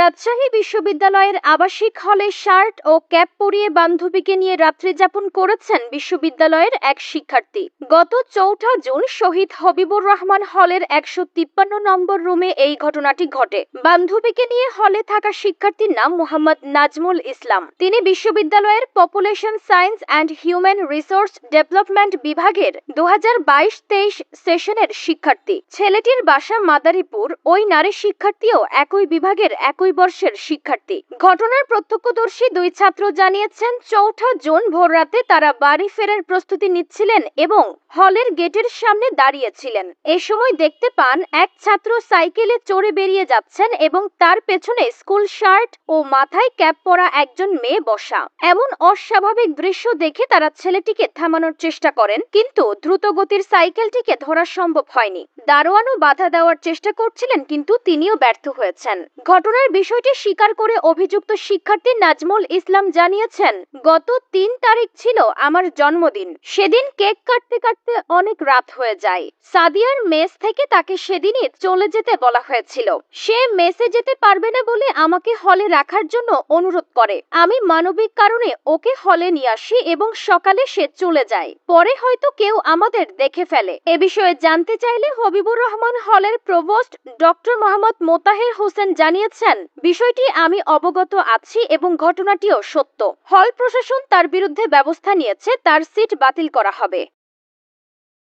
রাজশাহী বিশ্ববিদ্যালয়ের আবাসিক হলে শার্ট ও ক্যাপ পরিয়ে বান্ধবীকে নিয়ে রাত্রি যাপন করেছেন বিশ্ববিদ্যালয়ের এক শিক্ষার্থী। গত চৌঠা জুন শহীদ হবিবুর রহমান হলের একশো তিপ্পান্ন নম্বর রুমে এই ঘটনাটি ঘটে। বান্ধবীকে নিয়ে হলে থাকা শিক্ষার্থীর নাম মোহাম্মদ নাজমুল ইসলাম। তিনি বিশ্ববিদ্যালয়ের population science and human resource development বিভাগের দু হাজার বাইশ তেইশ সেশনের শিক্ষার্থী। ছেলেটির বাসা মাদারীপুর। ওই নারী শিক্ষার্থীও একই বিভাগের একই বর্ষের শিক্ষার্থী। ঘটনার প্রত্যক্ষদর্শী দুই ছাত্র জানিয়েছেন, চৌঠা জুন ভোররাতে তারা বাড়ি ফেরার প্রস্তুতি নিচ্ছিলেন এবং হলের গেটের সামনে দাঁড়িয়েছিলেন। এ সময় দেখতে পান, এক ছাত্র সাইকেলে চড়ে বেরিয়ে যাচ্ছেন এবং তার পেছনে স্কুল শার্ট ও মাথায় ক্যাপ পরা একজন মেয়ে বসা। এমন অস্বাভাবিক দৃশ্য দেখে তারা ছেলেটিকে থামানোর চেষ্টা করেন, কিন্তু দ্রুতগতির সাইকেলটিকে ধরা সম্ভব হয়নি। দারোয়ানও বাধা দেওয়ার চেষ্টা করছিলেন, কিন্তু তিনিও ব্যর্থ হয়েছেন। ঘটনার বিষয়টি স্বীকার করে অভিযুক্ত শিক্ষার্থী নাজমুল ইসলাম জানিয়েছেন, গত তিন তারিখ ছিল আমার জন্মদিন। সেদিন কেক কাটতে কাটতে অনেক রাত হয়ে যায়। সাদিয়ার মেস থেকে তাকে সেদিনই চলে যেতে বলা হয়েছিল। সে মেসে যেতে পারবে না বলে আমাকে হলে রাখার জন্য অনুরোধ করে। আমি মানবিক কারণে ওকে হলে নিয়ে আসি এবং সকালে সে চলে যায়। পরে হয়তো কেউ আমাদের দেখে ফেলে। এ বিষয়ে জানতে চাইলে হবিবুর রহমান হলের প্রভোস্ট ডক্টর মোহাম্মদ মোতাহের হোসেন জানিয়েছেন বিষয়টি আমি অবগত আছি এবং ঘটনাটিও সত্য। হল প্রশাসন তার বিরুদ্ধে ব্যবস্থা নিয়েছে, তার সিট বাতিল করা হবে।